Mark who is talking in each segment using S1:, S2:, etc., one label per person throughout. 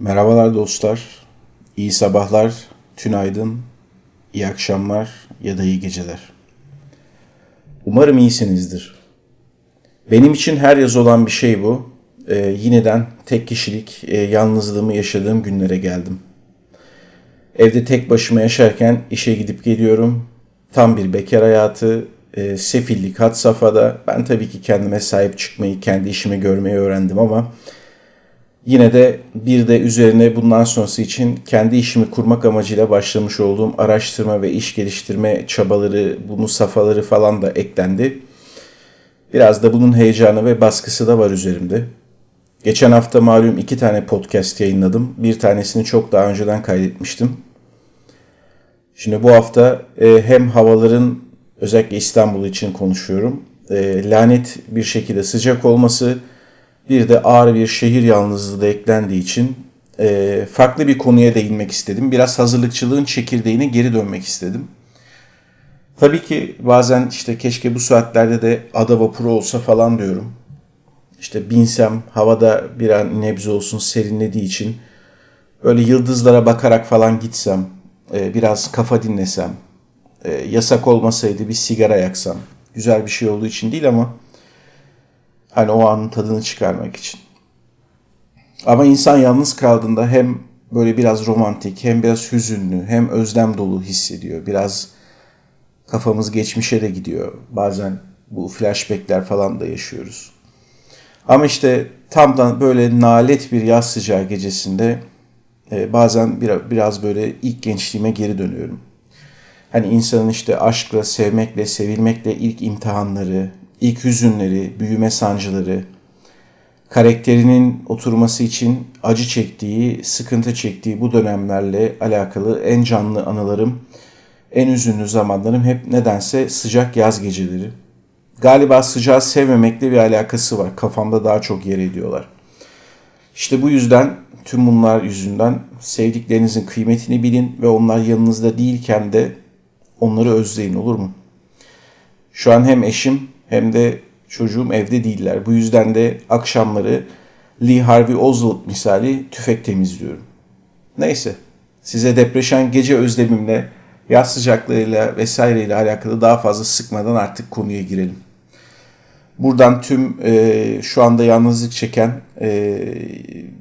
S1: Merhabalar dostlar, iyi sabahlar, tünaydın, iyi akşamlar ya da iyi geceler. Umarım iyisinizdir. Benim için her yaz olan bir şey bu. Ee, yineden tek kişilik e, yalnızlığımı yaşadığım günlere geldim. Evde tek başıma yaşarken işe gidip geliyorum. Tam bir bekar hayatı, e, sefillik had safhada. Ben tabii ki kendime sahip çıkmayı, kendi işimi görmeyi öğrendim ama Yine de bir de üzerine bundan sonrası için kendi işimi kurmak amacıyla başlamış olduğum araştırma ve iş geliştirme çabaları, bunun safhaları falan da eklendi. Biraz da bunun heyecanı ve baskısı da var üzerimde. Geçen hafta malum iki tane podcast yayınladım. Bir tanesini çok daha önceden kaydetmiştim. Şimdi bu hafta e, hem havaların özellikle İstanbul için konuşuyorum. E, lanet bir şekilde sıcak olması, bir de ağır bir şehir yalnızlığı da eklendiği için e, farklı bir konuya değinmek istedim. Biraz hazırlıkçılığın çekirdeğine geri dönmek istedim. Tabii ki bazen işte keşke bu saatlerde de ada vapuru olsa falan diyorum. İşte binsem havada bir an nebze olsun serinlediği için böyle yıldızlara bakarak falan gitsem, e, biraz kafa dinlesem, e, yasak olmasaydı bir sigara yaksam. Güzel bir şey olduğu için değil ama Hani o anın tadını çıkarmak için. Ama insan yalnız kaldığında hem böyle biraz romantik, hem biraz hüzünlü, hem özlem dolu hissediyor. Biraz kafamız geçmişe de gidiyor. Bazen bu flashbackler falan da yaşıyoruz. Ama işte tam da böyle nalet bir yaz sıcağı gecesinde e, bazen biraz, biraz böyle ilk gençliğime geri dönüyorum. Hani insanın işte aşkla, sevmekle, sevilmekle ilk imtihanları, ilk hüzünleri, büyüme sancıları, karakterinin oturması için acı çektiği, sıkıntı çektiği bu dönemlerle alakalı en canlı anılarım, en üzünlü zamanlarım hep nedense sıcak yaz geceleri. Galiba sıcağı sevmemekle bir alakası var. Kafamda daha çok yer ediyorlar. İşte bu yüzden tüm bunlar yüzünden sevdiklerinizin kıymetini bilin ve onlar yanınızda değilken de onları özleyin olur mu? Şu an hem eşim hem de çocuğum evde değiller. Bu yüzden de akşamları Lee Harvey Oswald misali tüfek temizliyorum. Neyse size depreşen gece özlemimle, yaz sıcaklığıyla vesaireyle alakalı daha fazla sıkmadan artık konuya girelim. Buradan tüm e, şu anda yalnızlık çeken e,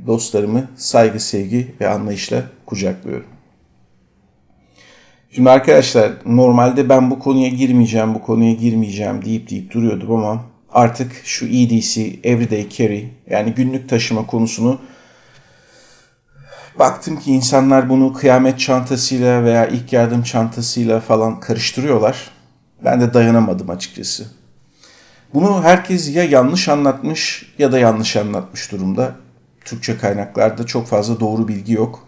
S1: dostlarımı saygı, sevgi ve anlayışla kucaklıyorum. Şimdi arkadaşlar normalde ben bu konuya girmeyeceğim, bu konuya girmeyeceğim deyip deyip duruyordum ama artık şu EDC, Everyday Carry yani günlük taşıma konusunu baktım ki insanlar bunu kıyamet çantasıyla veya ilk yardım çantasıyla falan karıştırıyorlar. Ben de dayanamadım açıkçası. Bunu herkes ya yanlış anlatmış ya da yanlış anlatmış durumda. Türkçe kaynaklarda çok fazla doğru bilgi yok.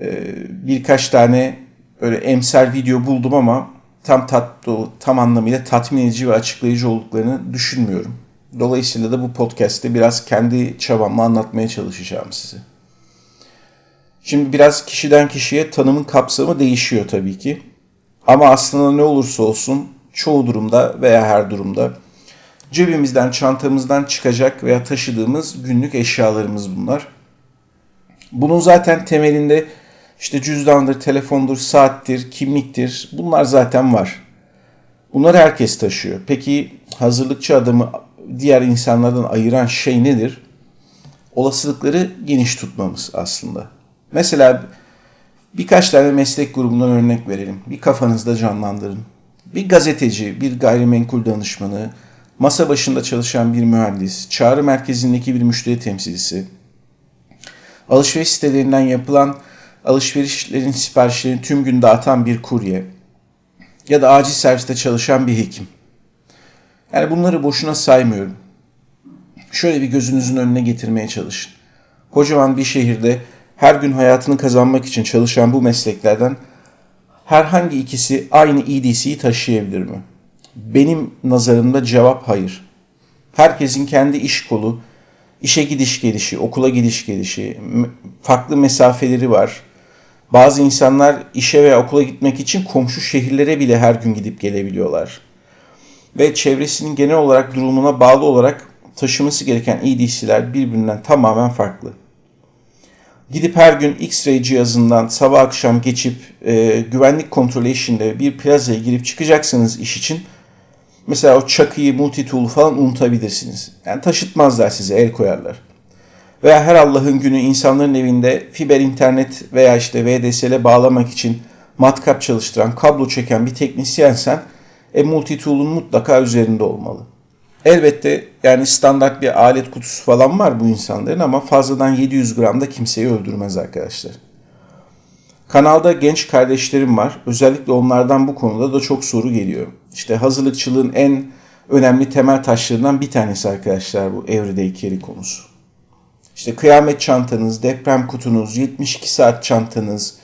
S1: Ee, birkaç tane öyle emsel video buldum ama tam tatlı, tam anlamıyla tatmin edici ve açıklayıcı olduklarını düşünmüyorum. Dolayısıyla da bu podcast'te biraz kendi çabamla anlatmaya çalışacağım size. Şimdi biraz kişiden kişiye tanımın kapsamı değişiyor tabii ki. Ama aslında ne olursa olsun çoğu durumda veya her durumda cebimizden, çantamızdan çıkacak veya taşıdığımız günlük eşyalarımız bunlar. Bunun zaten temelinde işte cüzdandır, telefondur, saattir, kimliktir bunlar zaten var. Bunları herkes taşıyor. Peki hazırlıkçı adamı diğer insanlardan ayıran şey nedir? Olasılıkları geniş tutmamız aslında. Mesela birkaç tane meslek grubundan örnek verelim. Bir kafanızda canlandırın. Bir gazeteci, bir gayrimenkul danışmanı, masa başında çalışan bir mühendis, çağrı merkezindeki bir müşteri temsilcisi, alışveriş sitelerinden yapılan alışverişlerin siparişlerini tüm gün dağıtan bir kurye ya da acil serviste çalışan bir hekim. Yani bunları boşuna saymıyorum. Şöyle bir gözünüzün önüne getirmeye çalışın. Kocaman bir şehirde her gün hayatını kazanmak için çalışan bu mesleklerden herhangi ikisi aynı EDC'yi taşıyabilir mi? Benim nazarımda cevap hayır. Herkesin kendi iş kolu, işe gidiş gelişi, okula gidiş gelişi, farklı mesafeleri var. Bazı insanlar işe veya okula gitmek için komşu şehirlere bile her gün gidip gelebiliyorlar. Ve çevresinin genel olarak durumuna bağlı olarak taşıması gereken EDC'ler birbirinden tamamen farklı. gidip her gün X-ray cihazından sabah akşam geçip e, güvenlik kontrolü eşliğinde bir plazaya girip çıkacaksınız iş için. Mesela o çakıyı, multitool'u falan unutabilirsiniz. Yani taşıtmazlar size, el koyarlar. Veya her Allah'ın günü insanların evinde fiber internet veya işte VDSL'e bağlamak için matkap çalıştıran, kablo çeken bir teknisyensen e, multitool'un mutlaka üzerinde olmalı. Elbette yani standart bir alet kutusu falan var bu insanların ama fazladan 700 gram da kimseyi öldürmez arkadaşlar. Kanalda genç kardeşlerim var. Özellikle onlardan bu konuda da çok soru geliyor. İşte hazırlıkçılığın en önemli temel taşlarından bir tanesi arkadaşlar bu everyday carry konusu. İşte kıyamet çantanız, deprem kutunuz, 72 saat çantanız,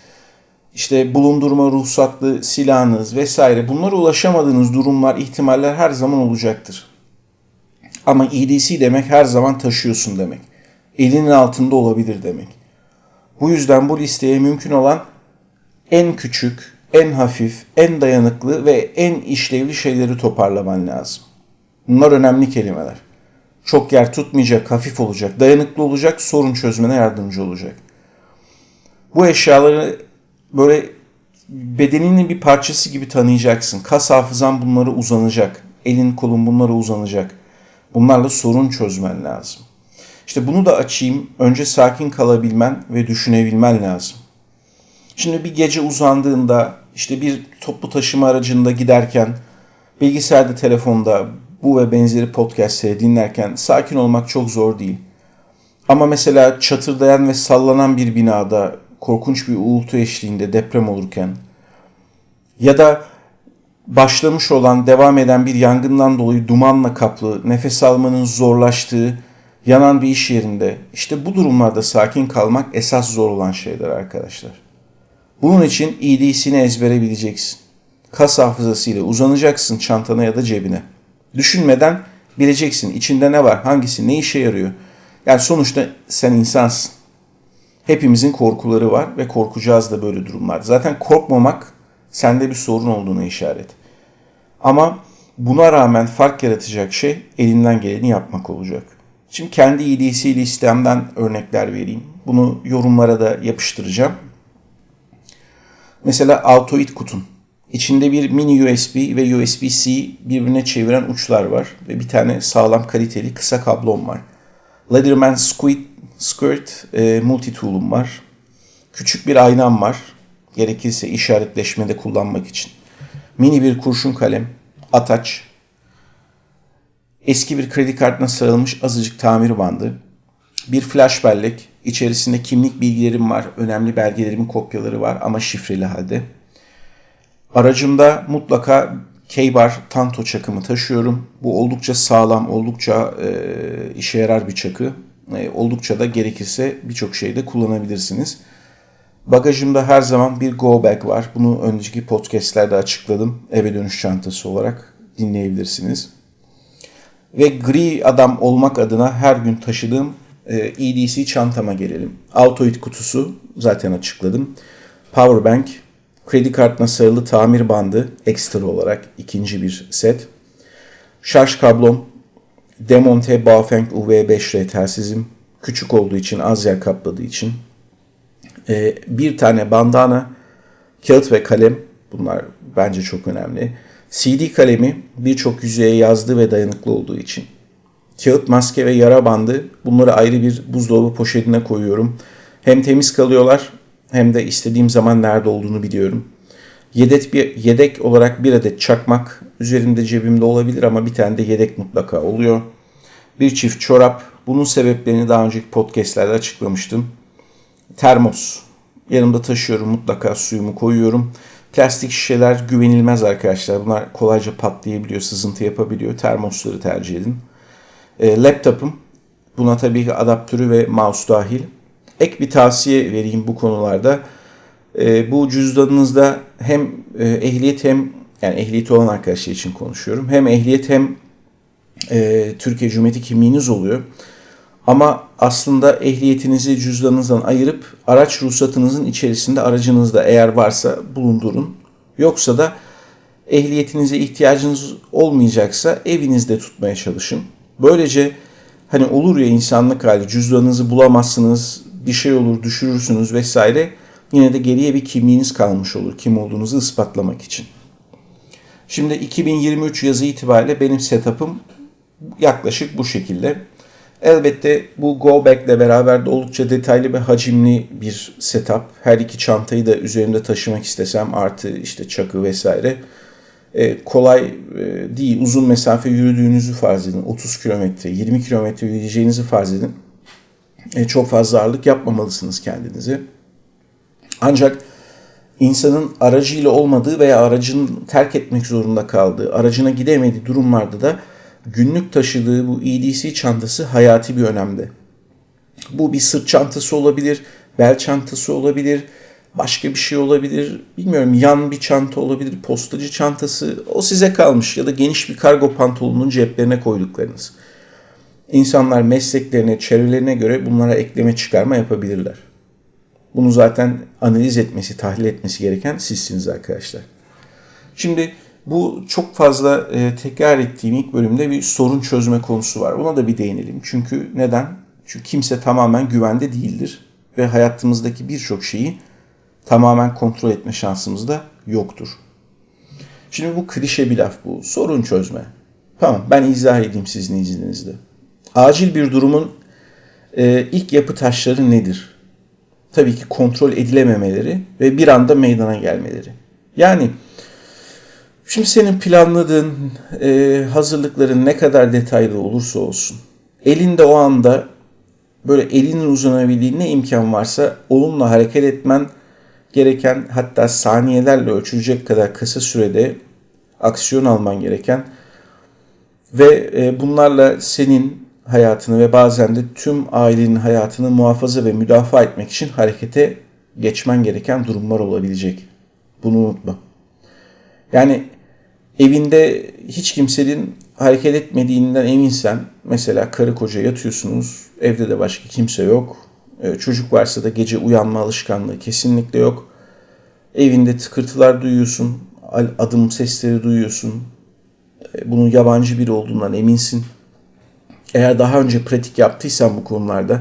S1: işte bulundurma ruhsatlı silahınız vesaire bunlara ulaşamadığınız durumlar, ihtimaller her zaman olacaktır. Ama EDC demek her zaman taşıyorsun demek. Elinin altında olabilir demek. Bu yüzden bu listeye mümkün olan en küçük, en hafif, en dayanıklı ve en işlevli şeyleri toparlaman lazım. Bunlar önemli kelimeler. Çok yer tutmayacak, hafif olacak, dayanıklı olacak, sorun çözmene yardımcı olacak. Bu eşyaları böyle bedeninin bir parçası gibi tanıyacaksın. Kas hafızan bunlara uzanacak. Elin kolun bunlara uzanacak. Bunlarla sorun çözmen lazım. İşte bunu da açayım. Önce sakin kalabilmen ve düşünebilmen lazım. Şimdi bir gece uzandığında işte bir toplu taşıma aracında giderken bilgisayarda, telefonda bu ve benzeri podcastleri dinlerken sakin olmak çok zor değil. Ama mesela çatırdayan ve sallanan bir binada korkunç bir uğultu eşliğinde deprem olurken ya da başlamış olan, devam eden bir yangından dolayı dumanla kaplı, nefes almanın zorlaştığı, yanan bir iş yerinde işte bu durumlarda sakin kalmak esas zor olan şeyler arkadaşlar. Bunun için EDC'ni ezbere bileceksin. Kas hafızasıyla uzanacaksın çantana ya da cebine. Düşünmeden bileceksin içinde ne var, hangisi, ne işe yarıyor. Yani sonuçta sen insansın. Hepimizin korkuları var ve korkacağız da böyle durumlar. Zaten korkmamak sende bir sorun olduğuna işaret. Ama buna rağmen fark yaratacak şey elinden geleni yapmak olacak. Şimdi kendi EDC listemden örnekler vereyim. Bunu yorumlara da yapıştıracağım. Mesela Autoid kutun. İçinde bir mini USB ve USB-C birbirine çeviren uçlar var ve bir tane sağlam kaliteli kısa kablom var. Leatherman Squid Skirt e, multitool'um var. Küçük bir aynam var. Gerekirse işaretleşmede kullanmak için. Mini bir kurşun kalem, ataç, eski bir kredi kartına sarılmış azıcık tamir bandı, bir flash bellek, içerisinde kimlik bilgilerim var, önemli belgelerimin kopyaları var ama şifreli halde. Aracımda mutlaka K-Bar Tanto çakımı taşıyorum. Bu oldukça sağlam, oldukça e, işe yarar bir çakı. E, oldukça da gerekirse birçok şeyde kullanabilirsiniz. Bagajımda her zaman bir go bag var. Bunu önceki podcastlerde açıkladım. Eve dönüş çantası olarak dinleyebilirsiniz. Ve gri adam olmak adına her gün taşıdığım EDC çantama gelelim. Autoid kutusu zaten açıkladım. Powerbank, kredi kartına sarılı tamir bandı ekstra olarak ikinci bir set. Şarj kablom, Demonte Baofeng UV5R telsizim. Küçük olduğu için, az yer kapladığı için. Ee, bir tane bandana, kağıt ve kalem. Bunlar bence çok önemli. CD kalemi birçok yüzeye yazdığı ve dayanıklı olduğu için. Kağıt, maske ve yara bandı. Bunları ayrı bir buzdolabı poşetine koyuyorum. Hem temiz kalıyorlar hem de istediğim zaman nerede olduğunu biliyorum. Yedek, bir, yedek olarak bir adet çakmak üzerimde cebimde olabilir ama bir tane de yedek mutlaka oluyor. Bir çift çorap. Bunun sebeplerini daha önceki podcastlerde açıklamıştım. Termos. Yanımda taşıyorum mutlaka suyumu koyuyorum. Plastik şişeler güvenilmez arkadaşlar. Bunlar kolayca patlayabiliyor, sızıntı yapabiliyor. Termosları tercih edin. E, laptopum. Buna tabii ki adaptörü ve mouse dahil. Ek bir tavsiye vereyim bu konularda. E, bu cüzdanınızda hem e, ehliyet hem yani ehliyeti olan arkadaşlar için konuşuyorum. Hem ehliyet hem e, Türkiye Cumhuriyeti kimliğiniz oluyor. Ama aslında ehliyetinizi cüzdanınızdan ayırıp araç ruhsatınızın içerisinde aracınızda eğer varsa bulundurun. Yoksa da ehliyetinize ihtiyacınız olmayacaksa evinizde tutmaya çalışın. Böylece hani olur ya insanlık hali cüzdanınızı bulamazsınız, bir şey olur düşürürsünüz vesaire. Yine de geriye bir kimliğiniz kalmış olur kim olduğunuzu ispatlamak için. Şimdi 2023 yazı itibariyle benim setup'ım yaklaşık bu şekilde. Elbette bu Go ile beraber de oldukça detaylı ve hacimli bir setup. Her iki çantayı da üzerimde taşımak istesem artı işte çakı vesaire e, kolay e, değil. Uzun mesafe yürüdüğünüzü farz edin. 30 kilometre, 20 kilometre yürüyeceğinizi farz edin. E, çok fazla ağırlık yapmamalısınız kendinize. Ancak insanın aracıyla olmadığı veya aracını terk etmek zorunda kaldığı, aracına gidemediği durumlarda da günlük taşıdığı bu EDC çantası hayati bir önemde. Bu bir sırt çantası olabilir, bel çantası olabilir, başka bir şey olabilir. Bilmiyorum yan bir çanta olabilir, postacı çantası. O size kalmış ya da geniş bir kargo pantolonun ceplerine koyduklarınız. İnsanlar mesleklerine, çevrelerine göre bunlara ekleme çıkarma yapabilirler. Bunu zaten analiz etmesi, tahlil etmesi gereken sizsiniz arkadaşlar. Şimdi bu çok fazla e, tekrar ettiğim ilk bölümde bir sorun çözme konusu var. Buna da bir değinelim. Çünkü neden? Çünkü kimse tamamen güvende değildir ve hayatımızdaki birçok şeyi tamamen kontrol etme şansımız da yoktur. Şimdi bu klişe bir laf bu. Sorun çözme. Tamam ben izah edeyim sizin izninizle. Acil bir durumun e, ilk yapı taşları nedir? Tabii ki kontrol edilememeleri ve bir anda meydana gelmeleri. Yani şimdi senin planladığın e, hazırlıkların ne kadar detaylı olursa olsun elinde o anda böyle elinin uzanabildiği ne imkan varsa onunla hareket etmen gereken hatta saniyelerle ölçülecek kadar kısa sürede aksiyon alman gereken ve e, bunlarla senin hayatını ve bazen de tüm ailenin hayatını muhafaza ve müdafaa etmek için harekete geçmen gereken durumlar olabilecek. Bunu unutma. Yani evinde hiç kimsenin hareket etmediğinden eminsen mesela karı koca yatıyorsunuz evde de başka kimse yok e, çocuk varsa da gece uyanma alışkanlığı kesinlikle yok evinde tıkırtılar duyuyorsun adım sesleri duyuyorsun e, bunun yabancı biri olduğundan eminsin eğer daha önce pratik yaptıysan bu konularda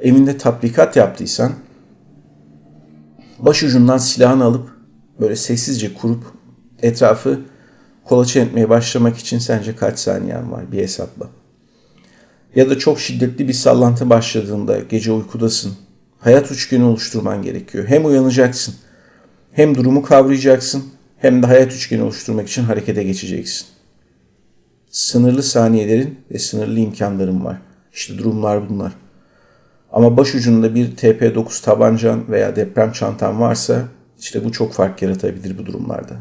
S1: evinde tatbikat yaptıysan başucundan silahını alıp böyle sessizce kurup etrafı kolaçan etmeye başlamak için sence kaç saniyen var bir hesapla. Ya da çok şiddetli bir sallantı başladığında gece uykudasın. Hayat üçgeni oluşturman gerekiyor. Hem uyanacaksın, hem durumu kavrayacaksın, hem de hayat üçgeni oluşturmak için harekete geçeceksin. Sınırlı saniyelerin ve sınırlı imkanların var. İşte durumlar bunlar. Ama başucunda bir TP9 tabancan veya deprem çantan varsa işte bu çok fark yaratabilir bu durumlarda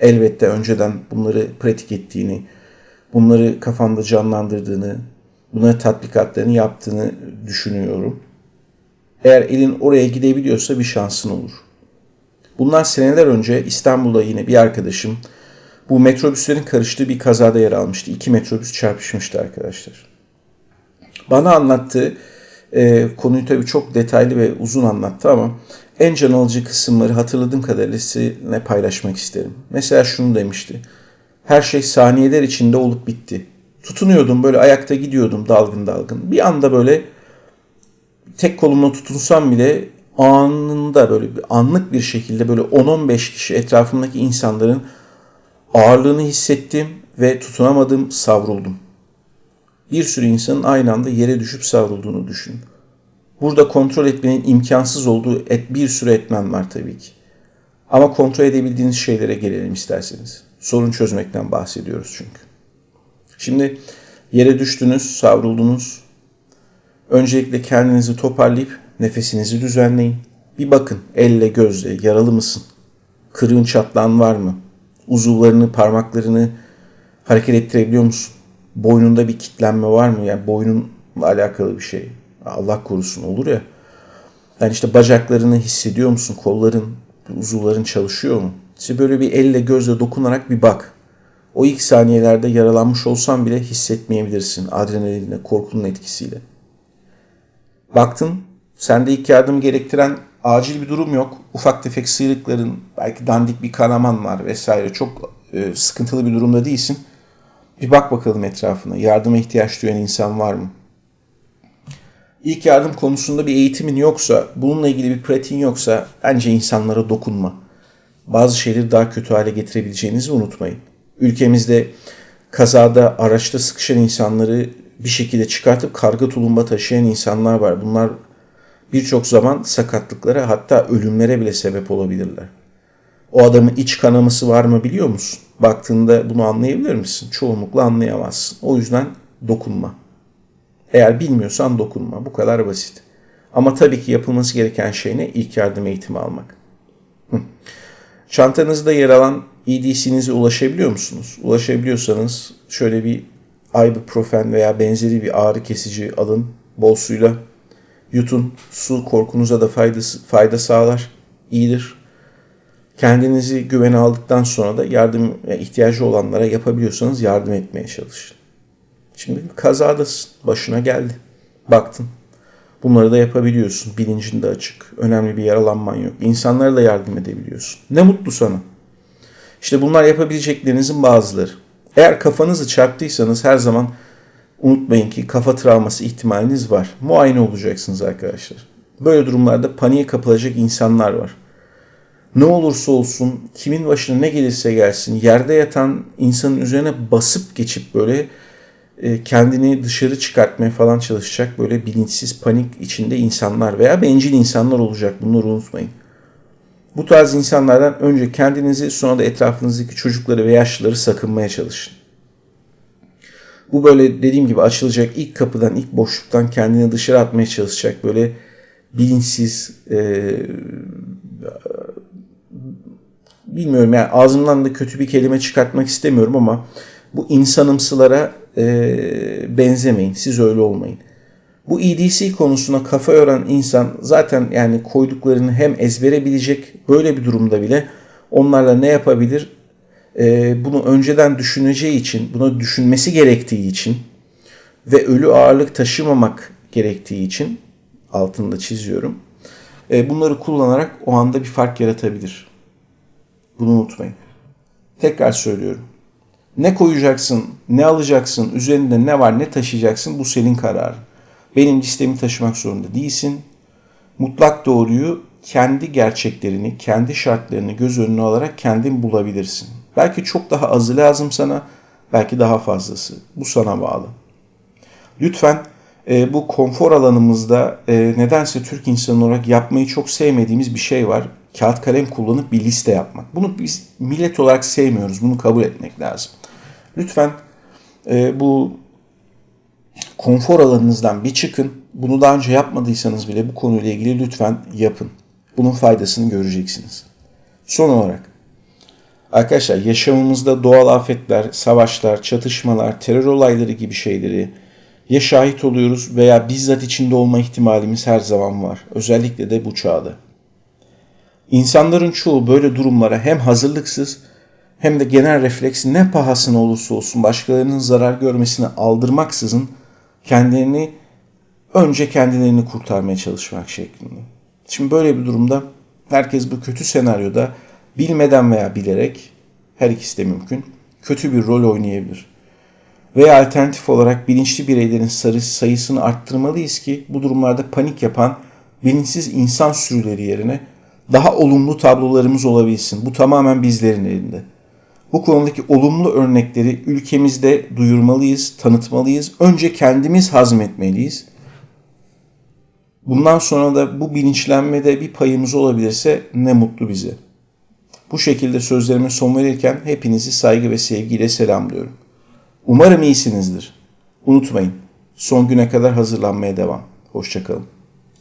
S1: elbette önceden bunları pratik ettiğini, bunları kafanda canlandırdığını, buna tatbikatlarını yaptığını düşünüyorum. Eğer elin oraya gidebiliyorsa bir şansın olur. Bundan seneler önce İstanbul'da yine bir arkadaşım bu metrobüslerin karıştığı bir kazada yer almıştı. İki metrobüs çarpışmıştı arkadaşlar. Bana anlattığı e, konuyu tabii çok detaylı ve uzun anlattı ama en can alıcı kısımları hatırladığım kadarıyla sizinle paylaşmak isterim. Mesela şunu demişti. Her şey saniyeler içinde olup bitti. Tutunuyordum böyle ayakta gidiyordum dalgın dalgın. Bir anda böyle tek kolumla tutunsam bile anında böyle bir anlık bir şekilde böyle 10-15 kişi etrafımdaki insanların ağırlığını hissettim ve tutunamadım, savruldum. Bir sürü insanın aynı anda yere düşüp savrulduğunu düşün. Burada kontrol etmenin imkansız olduğu et, bir sürü etmen var tabii ki. Ama kontrol edebildiğiniz şeylere gelelim isterseniz. Sorun çözmekten bahsediyoruz çünkü. Şimdi yere düştünüz, savruldunuz. Öncelikle kendinizi toparlayıp nefesinizi düzenleyin. Bir bakın elle gözle yaralı mısın? Kırığın çatlağın var mı? Uzuvlarını, parmaklarını hareket ettirebiliyor musun? Boynunda bir kitlenme var mı? Yani boynunla alakalı bir şey. Allah korusun olur ya. Yani işte bacaklarını hissediyor musun? Kolların, uzuvların çalışıyor mu? İşte böyle bir elle gözle dokunarak bir bak. O ilk saniyelerde yaralanmış olsan bile hissetmeyebilirsin adrenalinle, korkunun etkisiyle. Baktın, sende ilk yardım gerektiren acil bir durum yok. Ufak tefek sıyrıkların, belki dandik bir kanaman var vesaire. Çok e, sıkıntılı bir durumda değilsin. Bir bak bakalım etrafına. Yardıma ihtiyaç duyan insan var mı? İlk yardım konusunda bir eğitimin yoksa, bununla ilgili bir pratiğin yoksa bence insanlara dokunma. Bazı şeyleri daha kötü hale getirebileceğinizi unutmayın. Ülkemizde kazada araçta sıkışan insanları bir şekilde çıkartıp karga tulumba taşıyan insanlar var. Bunlar birçok zaman sakatlıklara hatta ölümlere bile sebep olabilirler. O adamın iç kanaması var mı biliyor musun? Baktığında bunu anlayabilir misin? Çoğunlukla anlayamazsın. O yüzden dokunma. Eğer bilmiyorsan dokunma. Bu kadar basit. Ama tabii ki yapılması gereken şey ne? İlk yardım eğitimi almak. Çantanızda yer alan EDC'nize ulaşabiliyor musunuz? Ulaşabiliyorsanız şöyle bir ibuprofen veya benzeri bir ağrı kesici alın. Bol suyla yutun. Su korkunuza da faydası, fayda sağlar. İyidir. Kendinizi güvene aldıktan sonra da yardım ihtiyacı olanlara yapabiliyorsanız yardım etmeye çalışın. Şimdi kazadasın. Başına geldi. Baktın. Bunları da yapabiliyorsun. Bilincin de açık. Önemli bir yaralanman yok. İnsanlara da yardım edebiliyorsun. Ne mutlu sana. İşte bunlar yapabileceklerinizin bazıları. Eğer kafanızı çarptıysanız her zaman unutmayın ki kafa travması ihtimaliniz var. Muayene olacaksınız arkadaşlar. Böyle durumlarda paniğe kapılacak insanlar var. Ne olursa olsun, kimin başına ne gelirse gelsin, yerde yatan insanın üzerine basıp geçip böyle e, kendini dışarı çıkartmaya falan çalışacak böyle bilinçsiz panik içinde insanlar veya bencil insanlar olacak. Bunları unutmayın. Bu tarz insanlardan önce kendinizi sonra da etrafınızdaki çocukları ve yaşlıları sakınmaya çalışın. Bu böyle dediğim gibi açılacak ilk kapıdan, ilk boşluktan kendini dışarı atmaya çalışacak böyle bilinçsiz, e, bilmiyorum yani ağzımdan da kötü bir kelime çıkartmak istemiyorum ama bu insanımsılara e, benzemeyin. Siz öyle olmayın. Bu EDC konusuna kafa yoran insan zaten yani koyduklarını hem ezbere bilecek böyle bir durumda bile onlarla ne yapabilir? E, bunu önceden düşüneceği için, bunu düşünmesi gerektiği için ve ölü ağırlık taşımamak gerektiği için altında çiziyorum. E, bunları kullanarak o anda bir fark yaratabilir. Bunu unutmayın. Tekrar söylüyorum. Ne koyacaksın, ne alacaksın, üzerinde ne var, ne taşıyacaksın bu senin kararın. Benim listemi taşımak zorunda değilsin. Mutlak doğruyu kendi gerçeklerini, kendi şartlarını göz önüne alarak kendin bulabilirsin. Belki çok daha azı lazım sana, belki daha fazlası. Bu sana bağlı. Lütfen e, bu konfor alanımızda e, nedense Türk insanı olarak yapmayı çok sevmediğimiz bir şey var. Kağıt kalem kullanıp bir liste yapmak. Bunu biz millet olarak sevmiyoruz. Bunu kabul etmek lazım. Lütfen e, bu konfor alanınızdan bir çıkın. Bunu daha önce yapmadıysanız bile bu konuyla ilgili lütfen yapın. Bunun faydasını göreceksiniz. Son olarak arkadaşlar yaşamımızda doğal afetler, savaşlar, çatışmalar, terör olayları gibi şeyleri ya şahit oluyoruz veya bizzat içinde olma ihtimalimiz her zaman var. Özellikle de bu çağda. İnsanların çoğu böyle durumlara hem hazırlıksız hem de genel refleks ne pahasına olursa olsun başkalarının zarar görmesine aldırmaksızın kendilerini önce kendilerini kurtarmaya çalışmak şeklinde. Şimdi böyle bir durumda herkes bu kötü senaryoda bilmeden veya bilerek her ikisi de mümkün kötü bir rol oynayabilir. Veya alternatif olarak bilinçli bireylerin sayısını arttırmalıyız ki bu durumlarda panik yapan bilinçsiz insan sürüleri yerine daha olumlu tablolarımız olabilsin. Bu tamamen bizlerin elinde. Bu konudaki olumlu örnekleri ülkemizde duyurmalıyız, tanıtmalıyız. Önce kendimiz hazmetmeliyiz. Bundan sonra da bu bilinçlenmede bir payımız olabilirse ne mutlu bize. Bu şekilde sözlerime son verirken hepinizi saygı ve sevgiyle selamlıyorum. Umarım iyisinizdir. Unutmayın, son güne kadar hazırlanmaya devam. Hoşçakalın.